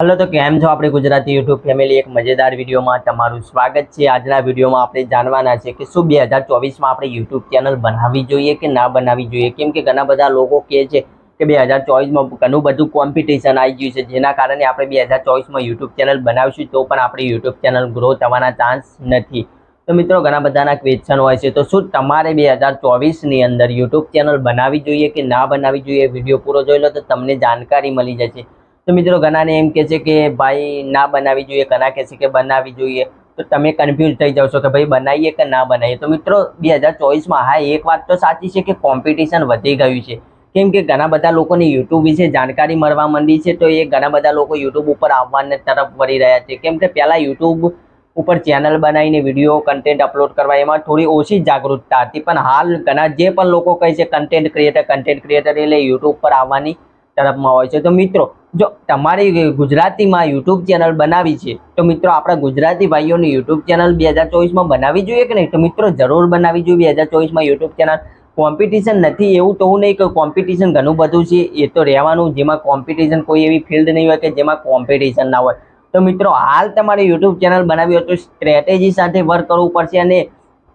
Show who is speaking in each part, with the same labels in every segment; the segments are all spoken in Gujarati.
Speaker 1: હલો, તો કેમ છો આપણે ગુજરાતી યુટ્યુબ ફેમિલી? એક મજેદાર વિડીયોમાં તમારું સ્વાગત છે. આજના વિડીયોમાં આપણે જાણવાના છે કે શું બે હજાર ચોવીસમાં આપણે યુટ્યુબ ચેનલ બનાવવી જોઈએ કે ના બનાવવી જોઈએ? કેમ કે ઘણા બધા લોકો કહે છે કે બે હજાર ચોવીસમાં ઘણું બધું કોમ્પિટિશન આવી ગયું છે. જેના કારણે આપણે બે હજાર ચોવીસમાં યુટ્યુબ ચેનલ બનાવીશું તો પણ આપણી યુટ્યુબ ચેનલ ગ્રો થવાના ચાન્સ નથી. તો મિત્રો, ઘણા બધાના ક્વેશ્ચન હોય છે. તો શું તમારે બે હજાર ચોવીસની અંદર યુટ્યુબ ચેનલ બનાવવી જોઈએ કે ના બનાવવી જોઈએ? વીડિયો પૂરો જોઈ લો તો તમને જાણકારી મળી જશે. તો મિત્રો ઘણાને એમ કહે છે કે ભાઈ ના બનાવી જોઈએ, ઘણા કહે છે કે બનાવવી જોઈએ. તો તમે કન્ફ્યુઝ થઈ જાવ છો કે ભાઈ બનાવીએ કે ના બનાવીએ. તો મિત્રો બે હજાર ચોવીસમાં, હા, એક વાત તો સાચી છે કે કોમ્પિટિશન વધી ગયું છે. કેમ કે ઘણા બધા લોકોને યુટ્યુબ વિશે જાણકારી મળવા માંડી છે, તો એ ઘણા બધા લોકો યુટ્યુબ ઉપર આવવાને તરફ વળી રહ્યા છે. કેમ કે પહેલાં યુટ્યુબ ઉપર ચેનલ બનાવીને વીડિયો કન્ટેન્ટ અપલોડ કરવા એમાં થોડી ઓછી જાગૃતતા હતી. પણ હાલ ઘણા જે પણ લોકો કહે છે કન્ટેન્ટ ક્રિએટર કન્ટેન્ટ ક્રિએટર એટલે યુટ્યુબ પર આવવાની તરફમાં હોય છે. તો મિત્રો જો તમારી ગુજરાતીમાં યુટ્યુબ ચેનલ બનાવી છે, તો મિત્રો આપણા ગુજરાતી ભાઈઓની યુટ્યુબ ચેનલ બે હજાર ચોવીસમાં બનાવી જોઈએ કે નહીં? તો મિત્રો જરૂર બનાવી જોઈએ બે હજાર ચોવીસમાં યુટ્યુબ ચેનલ. કોમ્પિટિશન નથી એવું તો હું નહીં કે કોમ્પિટિશન ઘણું બધું છે, એ તો રહેવાનું, જેમાં કોમ્પિટિશન કોઈ એવી ફિલ્ડ નહીં હોય કે જેમાં કોમ્પિટિશન ના હોય. તો મિત્રો હાલ તમારે યુટ્યુબ ચેનલ બનાવી હોય તો સ્ટ્રેટેજી સાથે વર્ક કરવું પડશે અને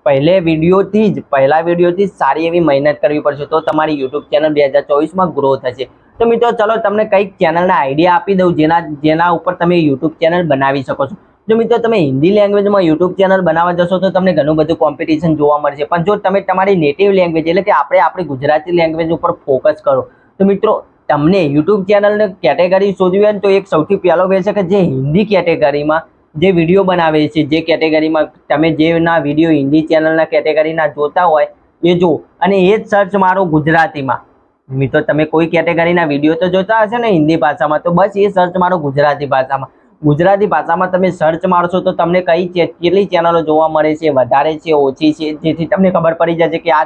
Speaker 1: પહેલે વિડીયોથી જ, પહેલા વિડીયોથી સારી એવી મહેનત કરવી પડશે તો તમારી યુટ્યુબ ચેનલ બે હજાર ચોવીસમાં ગ્રો થશે. તો મિત્રો, ચલો તમને કંઈક ચેનલના આઈડિયા આપી દઉં, જેના જેના ઉપર તમે યુટ્યુબ ચેનલ બનાવી શકો છો. જો મિત્રો, તમે હિન્દી લેંગ્વેજમાં યુટ્યુબ ચેનલ બનાવવા જશો, તો તમને ઘણું બધું કોમ્પિટિશન જોવા મળશે. પણ જો તમે તમારી નેટિવ લેંગ્વેજ એટલે કે આપણે આપણી ગુજરાતી લેંગ્વેજ ઉપર ફોકસ કરો, તો મિત્રો, તમને યુટ્યુબ ચેનલને કેટેગરી શોધવી હોય તો એક સૌથી પહેલો વે છે કે જે હિન્દી કેટેગરીમાં જે વીડિયો બનાવે છે, જે કેટેગરીમાં તમે જેના વીડિયો હિન્દી ચેનલના કેટેગરીના જોતા હોય, એ જુઓ. અને એ જ સર્ચ મારો ગુજરાતીમાં. મિત્રો, તમે કોઈ કેટેગરીના વીડિયો તો જોતા હશે ને હિન્દી ભાષામાં, તો બસ એ સર્ચ મારો ગુજરાતી ભાષામાં. ગુજરાતી ભાષામાં તમે સર્ચ મારશો તો તમને કઈ કેટલી ચેનલો જોવા મળે છે, વધારે છે, ઓછી છે, જેથી તમને ખબર પડી જશે કે આ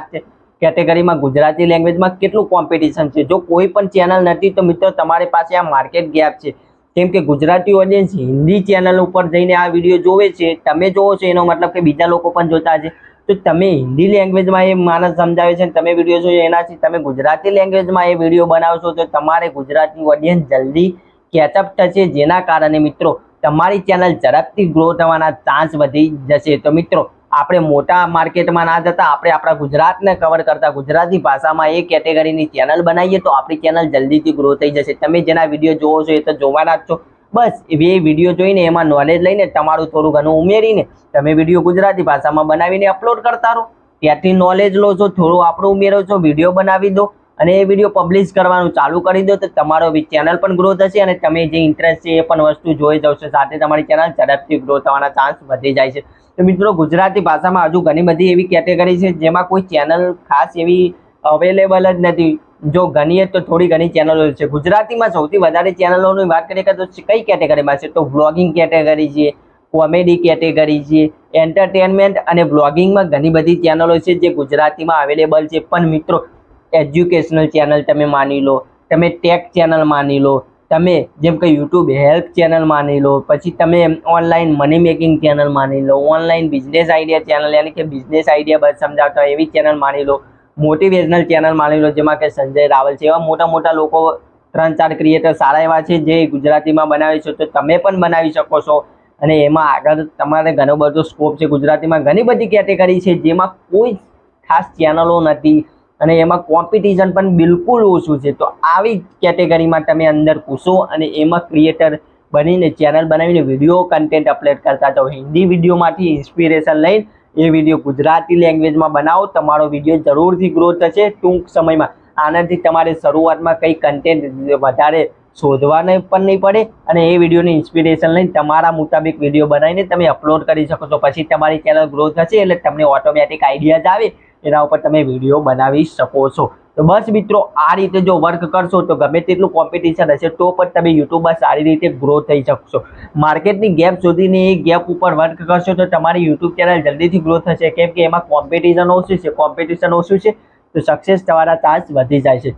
Speaker 1: કેટેગરીમાં ગુજરાતી લેંગ્વેજમાં કેટલું કોમ્પિટિશન છે. જો કોઈ પણ ચેનલ નથી તો મિત્રો, તમારી પાસે આ માર્કેટ ગેપ છે. કેમ કે ગુજરાતી ઓડિયન્સ હિન્દી ચેનલ ઉપર જઈને આ વીડિયો જોવે છે. તમે જોવો છો એનો મતલબ કે બીજા લોકો પણ જોતા છે તો તમે હિન્દી લેંગ્વેજમાં એ માણસ સમજાવે છે તમે વીડિયો જોયો એનાથી તમે ગુજરાતી લેંગ્વેજમાં એ વીડિયો બનાવશો તો તમારે ગુજરાતી ઓડિયન્સ જલ્દી કેચઅપ થશે. જેના કારણે મિત્રો, તમારી ચેનલ ઝડપથી ગ્રો થવાના ચાન્સ વધી જશે. તો મિત્રો, આપણે મોટા માર્કેટમાં ના જતા, આપણે આપણા ગુજરાતને કવર કરતા ગુજરાતી ભાષામાં એ કેટેગરીની ચેનલ બનાવીએ તો આપણી ચેનલ જલ્દીથી ગ્રો થઈ જશે. તમે જેના વીડિયો જોવો છો એ તો જોવાના જ છો. બસ, એ વીડિયો જોઈને એમાં નોલેજ લઈને તમારું થોડું ઘણું ઉમેરીને તમે વીડિયો ગુજરાતી ભાષામાં બનાવીને અપલોડ કરતા રહો. ત્યાંથી નોલેજ લો છો થોડું આપણું ઉમેરો છો વીડિયો બનાવી દો અને એ વીડિયો પબ્લિશ કરવાનું ચાલુ કરી દો તો તમારો ચેનલ પણ ગ્રો થશે અને તમે જે ઇન્ટરેસ્ટ છે એ પણ વસ્તુ જોઈ જશો. સાથે તમારી ચેનલ ઝડપથી ગ્રો થવાના ચાન્સ વધી જાય છે. તો મિત્રો, ગુજરાતી ભાષામાં હજુ ઘણી બધી એવી કેટેગરી છે જેમાં કોઈ ચેનલ ખાસ એવી અવેલેબલ જ નથી. જો ગણીએ તો થોડી ઘણી ચેનલો છે. ગુજરાતીમાં સૌથી વધારે ચેનલોની વાત કરીએ તો કઈ કેટેગરીમાં છે? તો વ્લોગિંગ કેટેગરી છે કોમેડી કેટેગરી છે એન્ટરટેનમેન્ટ અને વ્લોગિંગમાં ઘણી બધી ચેનલો છે જે ગુજરાતીમાં અવેલેબલ છે. પણ મિત્રો એજ્યુકેશનલ ચેનલ તમે માની લો, તમે ટેક ચેનલ માની લો, તમે જેમ કે યુટ્યુબ હેલ્પ ચેનલ માની લો, પછી તમે ઓનલાઈન મની મેકિંગ ચેનલ માની લો ઓનલાઈન બિઝનેસ આઈડિયા ચેનલ યાની કે બિઝનેસ આઈડિયા સમજાવતા એવી ચેનલ માની લો મોટિવેશનલ ચેનલ માની લો જેમાં કે સંજય રાવલ છે. એવા મોટા મોટા લોકો ત્રણ ચાર ક્રિએટર સારા એવા છે જે ગુજરાતીમાં બનાવી છે. તો તમે પણ બનાવી શકો છો. અને એમાં આગળ તમારે ઘણો બધો સ્કોપ છે. ગુજરાતીમાં ઘણી બધી કેટેગરી છે જેમાં કોઈ ખાસ ચેનલો નથી. અને એમાં કોમ્પિટિશન પણ બિલકુલ ઓછું છે. તો આવી કેટેગરીમાં તમે અંદર પૂછો અને એમાં ક્રિએટર બનીને ચેનલ બનાવીને વીડિયો કન્ટેન્ટ અપલોડ કરતા જાઓ. હિન્દી વિડીયોમાંથી ઇન્સ્પિરેશન લઈને એ વીડિયો ગુજરાતી લેંગ્વેજમાં બનાવો. તમારો વીડિયો જરૂરથી ગ્રો થશે ટૂંક સમયમાં. આનાથી તમારે શરૂઆતમાં કંઈ કન્ટેન્ટ વધારે શોધવાને પણ નહીં પડે અને એ વિડીયોની ઇન્સ્પિરેશન લઈને તમારા મુતાબિક વીડિયો બનાવીને તમે અપલોડ કરી શકો છો. પછી તમારી ચેનલ ગ્રો થશે એટલે તમને ઓટોમેટિક આઈડિયા આવે. એના ઉપર તમે વીડિયો બનાવી શકો છો. તો બસ મિત્રો, આ રીતે જો વર્ક કરશો તો ગમે તેટલું કોમ્પિટિશન હશે, તો પણ તમે યુટ્યુબમાં સારી રીતે ગ્રો થઈ શકશો. માર્કેટની ગેપ સુધીની એ ગેપ ઉપર વર્ક કરશો તો તમારી યુટ્યુબ ચેનલ જલ્દીથી ગ્રો થશે. કેમ કે એમાં કોમ્પિટિશન ઓછું છે કોમ્પિટિશન ઓછું છે, તો સક્સેસ થવાના ચાન્સ વધી જાય છે.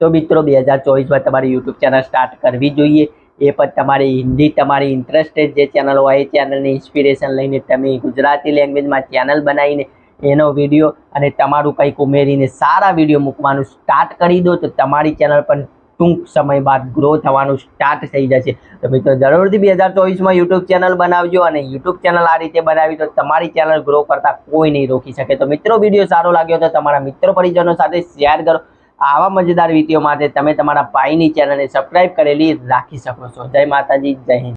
Speaker 1: તો મિત્રો, બે હજાર ચોવીસમાં તમારી યુટ્યુબ ચેનલ સ્ટાર્ટ કરવી જોઈએ. એ પણ તમારી હિન્દી, તમારી ઇન્ટરેસ્ટેડ જે ચેનલ હોય, એ ચેનલની ઇન્સ્પિરેશન લઈને તમે ગુજરાતી લેંગ્વેજમાં ચેનલ બનાવીને એનો વીડિયો અને તમારું કંઈક ઉમેરીને સારા વીડિયો મૂકવાનું સ્ટાર્ટ કરી દો, તો તમારી ચેનલ પણ ટૂંક સમય બાદ ગ્રો થવાનું સ્ટાર્ટ થઈ જશે. તો મિત્રો, જરૂરથી બે હજાર ચોવીસમાં યુટ્યુબ ચેનલ બનાવજો અને યુટ્યુબ ચેનલ આ રીતે બનાવી તો તમારી ચેનલ ગ્રો કરતા કોઈ નહીં રોકી શકે. તો મિત્રો વીડિયો સારો લાગ્યો તો તમારા મિત્રો પરિજનો સાથે શેર કરો. આવા મજેદાર વીડિયો માટે તમે તમારા ભાઈની ચેનલને સબસ્ક્રાઇબ કરેલી રાખી શકો છો. જય માતાજી, જય હિન્દ.